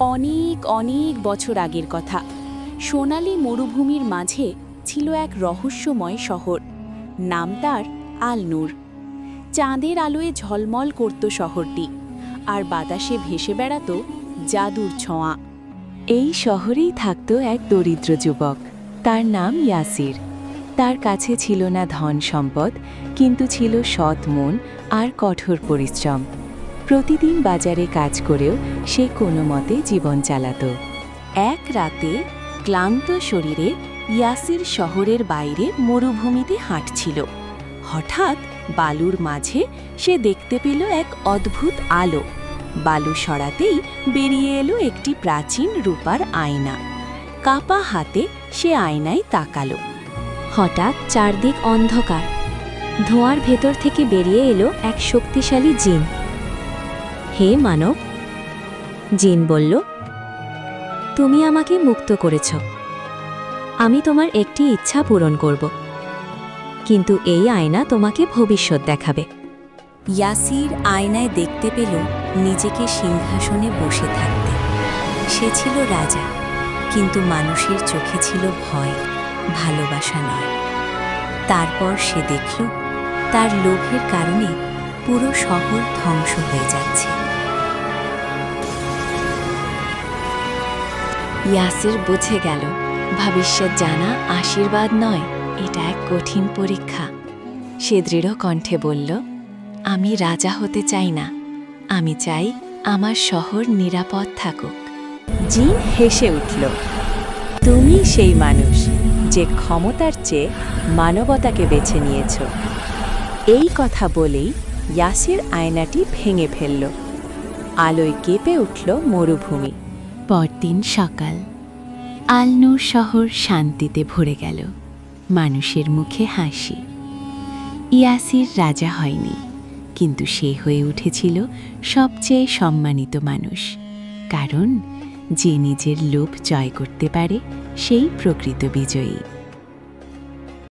অনেক অনেক বছর আগের কথা। সোনালি মরুভূমির মাঝে ছিল এক রহস্যময় শহর। নাম তার আলনুর। চাঁদের আলোয় ঝলমল করত শহরটি, আর বাতাসে ভেসে বেড়াত জাদুর ছোঁয়া। এই শহরেই থাকত এক দরিদ্র যুবক। তার নাম ইয়াসির। তার কাছে ছিল না ধন সম্পদ, কিন্তু ছিল সৎ মন আর কঠোর পরিশ্রম। প্রতিদিন বাজারে কাজ করেও সে কোনো মতে জীবন চালাত। এক রাতে ক্লান্ত শরীরে ইয়াসির শহরের বাইরে মরুভূমিতে হাঁটছিল। হঠাৎ বালুর মাঝে সে দেখতে পেল এক অদ্ভুত আলো। বালু সরাতেই বেরিয়ে এলো একটি প্রাচীন রূপার আয়না। কাপা হাতে সে আয়নায় তাকালো। হঠাৎ চারদিক অন্ধকার। ধোঁয়ার ভেতর থেকে বেরিয়ে এলো এক শক্তিশালী জিন। হে মানব, জিন বলল, তুমি আমাকে মুক্ত করেছ। আমি তোমার একটি ইচ্ছা পূরণ করব, কিন্তু এই আয়না তোমাকে ভবিষ্যৎ দেখাবে। ইয়াসির আয়নায় দেখতে পেল নিজেকে সিংহাসনে বসে থাকতে। সে ছিল রাজা, কিন্তু মানুষের চোখে ছিল ভয়, ভালোবাসা নয়। তারপর সে দেখল, তার লোভের কারণে পুরো শহর ধ্বংস হয়ে যাচ্ছে। ইয়াসির বুঝে গেল, ভবিষ্যৎ জানা আশীর্বাদ নয়, এটা এক কঠিন পরীক্ষা। সে দৃঢ় কণ্ঠে বলল, আমি রাজা হতে চাই না, আমি চাই আমার শহর নিরাপদ থাকুক। জিন হেসে উঠল, তুমি সেই মানুষ যে ক্ষমতার চেয়ে মানবতাকে বেছে নিয়েছ। এই কথা বলেই ইয়াসির আয়নাটি ভেঙে ফেলল, আলোয় কেঁপে উঠল মরুভূমি। পরদিন সকাল। আলনুর শহর শান্তিতে ভরে গেল। মানুষের মুখে হাসি। ইয়াসির রাজা হয়নি, কিন্তু সে হয়ে উঠেছিল সবচেয়ে সম্মানিত মানুষ। কারণ, যে নিজের লোভ জয় করতে পারে, সেই প্রকৃত বিজয়ী।